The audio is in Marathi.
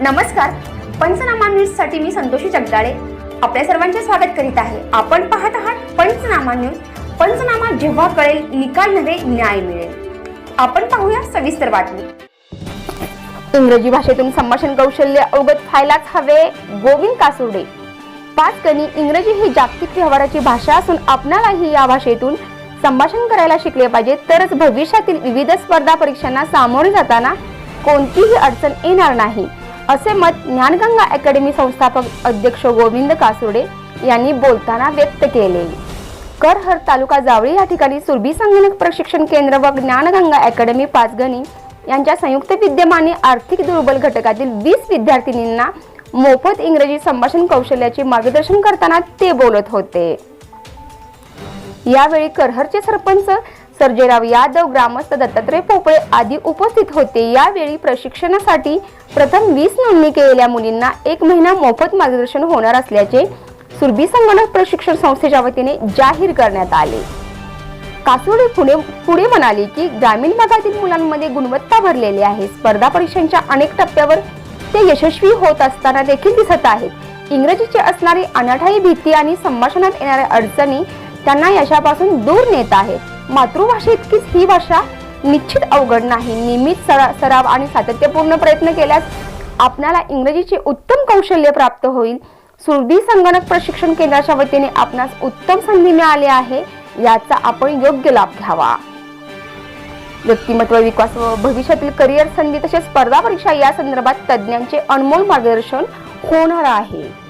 नमस्कार. पंचनामा न्यूजसाठी मी संतोषी जगदाळे. आपल्या सर्वांचे स्वागत करीत आहे. आपण पाहत आहात पंचनामा न्यूज. पंचनामा जेव्हा कळेल निकाल नव्हे न्याय मिळेल. आपण पाहूया सविस्तर बातमी. इंग्रजी भाषेतून संभाषण कौशल्य अवगत व्हायलाच हवे. गोविंद कासुर्डे. पाचकणी इंग्रजी ही जागतिक व्यवहाराची भाषा असून आपणालाही या भाषेतून संभाषण करायला शिकले पाहिजे. तरच भविष्यातील विविध स्पर्धा परीक्षांना सामोरे जाताना कोणतीही अडचण येणार नाही. असे मत ज्ञानगंगा अकॅडमी संस्थापक अध्यक्ष गोविंद कासुडे यांनी बोलताना व्यक्त केले. करहर तालुका जावळी या ठिकाणी सुरभी संगणक प्रशिक्षण केंद्र व ज्ञानगंगा अकॅडमी पाचगणी यांच्या संयुक्त विद्यमाने आर्थिक दुर्बल घटकातील वीस विद्यार्थिनींना मोफत इंग्रजी संभाषण कौशल्याचे मार्गदर्शन करताना ते बोलत होते. यावेळी करहरचे सरपंच सर्जेराव यादव ग्रामस्थ दत्तात्रय पोपळे आदी उपस्थित होते. यावेळी प्रशिक्षणासाठी प्रथम वीस नोंदणी केलेल्या मुलींना एक महिना मोफत मार्गदर्शन होणार असल्याचे सुरभी संगणक प्रशिक्षण संस्थेच्या वतीने जाहीर करण्यात आले. कासोडे पुढे पुढे म्हणाले की ग्रामीण भागातील मुलांमध्ये गुणवत्ता भरलेली आहे. स्पर्धा परीक्षांच्या अनेक टप्प्यावर ते यशस्वी होत असताना देखील दिसत आहेत. इंग्रजीचे असणारी अनाठाई भीती आणि संभाषणात येणाऱ्या अडचणी त्यांना यशापासून दूर नेत आहे. मातृभाषा इतकीच ही भाषा निश्चित अवघड नाही. नियमित सरा- सराव आणि सातत्यपूर्ण प्रयत्न केल्यास आपल्याला इंग्रजीचे उत्तम कौशल्य प्राप्त होईल. सुरभी संगणक प्रशिक्षण केंद्राच्या वतीने आपणास उत्तम संधी मिळाली आहे. याचा आपण योग्य लाभ घ्यावा. व्यक्तिमत्व विकास व भविष्यातील करिअर संधी तसेच स्पर्धा परीक्षा या संदर्भात तज्ज्ञांचे अनमोल मार्गदर्शन होणार आहे.